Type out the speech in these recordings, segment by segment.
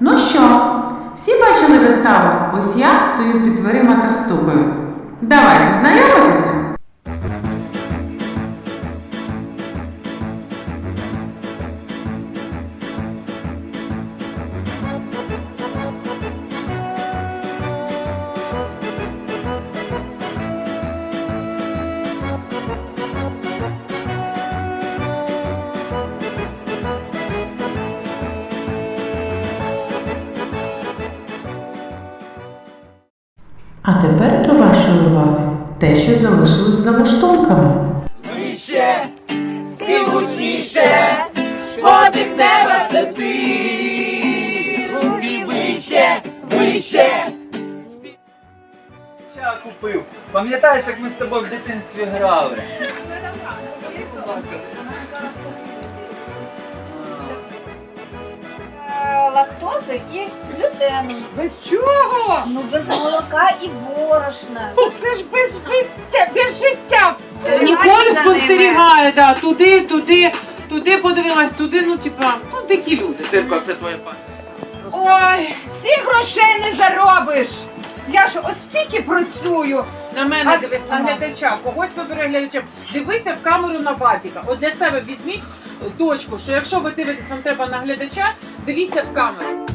Ну що, всі бачили виставу? Ось я стою під дверима та стукаю. Давайте знайомитися. А тепер до вашої уваги те, що залишилось за лаштунками. Вище, співгучніше, подих неба це ти. Руки вище, вище. Ча купив. Пам'ятаєш, як ми з тобою в дитинстві грали? Лактози і глютену. Без чого? Ну, без молока і борошна. Це ж без життя, без життя. Ніколи за спостерігає, да, туди, туди, туди подивилась, туди, ну типа, ну такі люди. Сирко, це твоя пані. Ой, всіх грошей не заробиш. Я ж ось стільки працюю. На мене А- дивись, на ага. глядача, когось вибирай глядачем. Дивися в камеру на батіка. От для себе візьміть точку, що якщо ви дивитесь, вам треба на глядача, дивіться в камеру.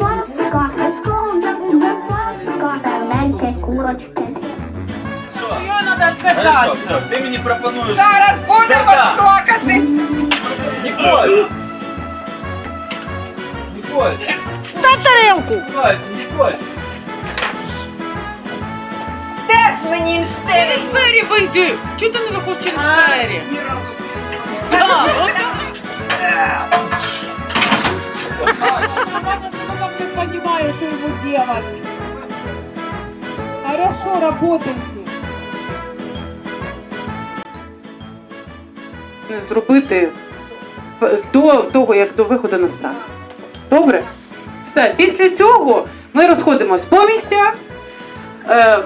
Паска, сконча буде паска, сердельки, курочки. Що? Його треба Хорошо, відказатися. все, ти мені пропонуєш. Зараз будемо Да-да. цокати. Ніколь! Ніколь! Став тарелку. Ніколь, Ніколь! Теж мені Ейнштейн. Двері вийди! Чого ти не виходиш через А. двері? Да, от понимаешь, что ему делать. Хорошо, работайте. Зробити до того, як до виходу на сцену. Добре? Все, після цього ми розходимось по місцях,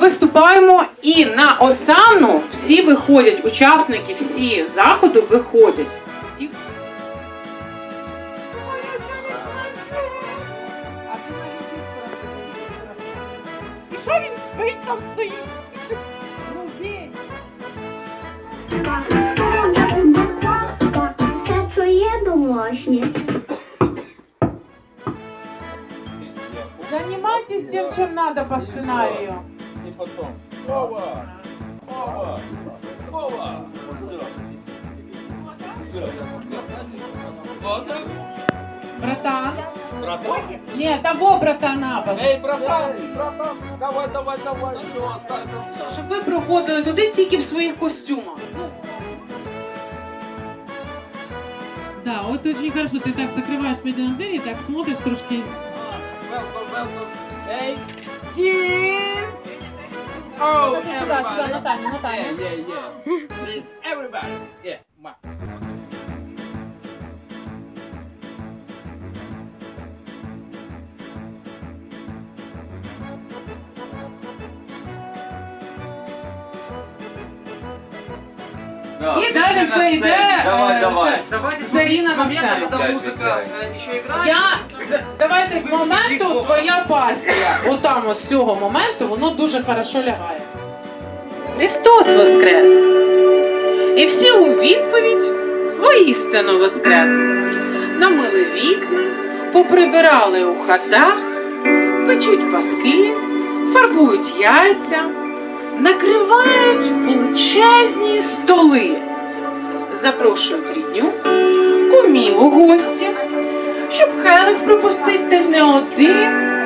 виступаємо і на осану всі виходять, учасники всі заходу виходять. І що він спить там стоїть? Сценарию. І потім. Ова! Ова! Ова! Братан. Братан? Нет, того братана. Ей, братан! Братан! Давай, давай, давай! Що осталось? Щоб ви проходили туди тільки в своїх костюмах. Да, вот очень хорошо, ты так закрываешь медленно двери, так смотришь трошки. welcome, welcome. Hey, Kim. Oh, everybody. Yeah, yeah, yeah. There's everybody. Yeah, my. І далі вже йде. Давай, е, давай. все, Заріна на сцену. Я давайте з моменту твоя пасія. Отам, от з цього моменту, воно дуже хорошо лягає. Христос Воскрес! І всі у відповідь воістину Воскрес. Намили вікна, поприбирали у хатах, печуть паски, фарбують яйця, накривають величезні столи, запрошують рідню, кумів у гості, щоб Хелих пропустити не один,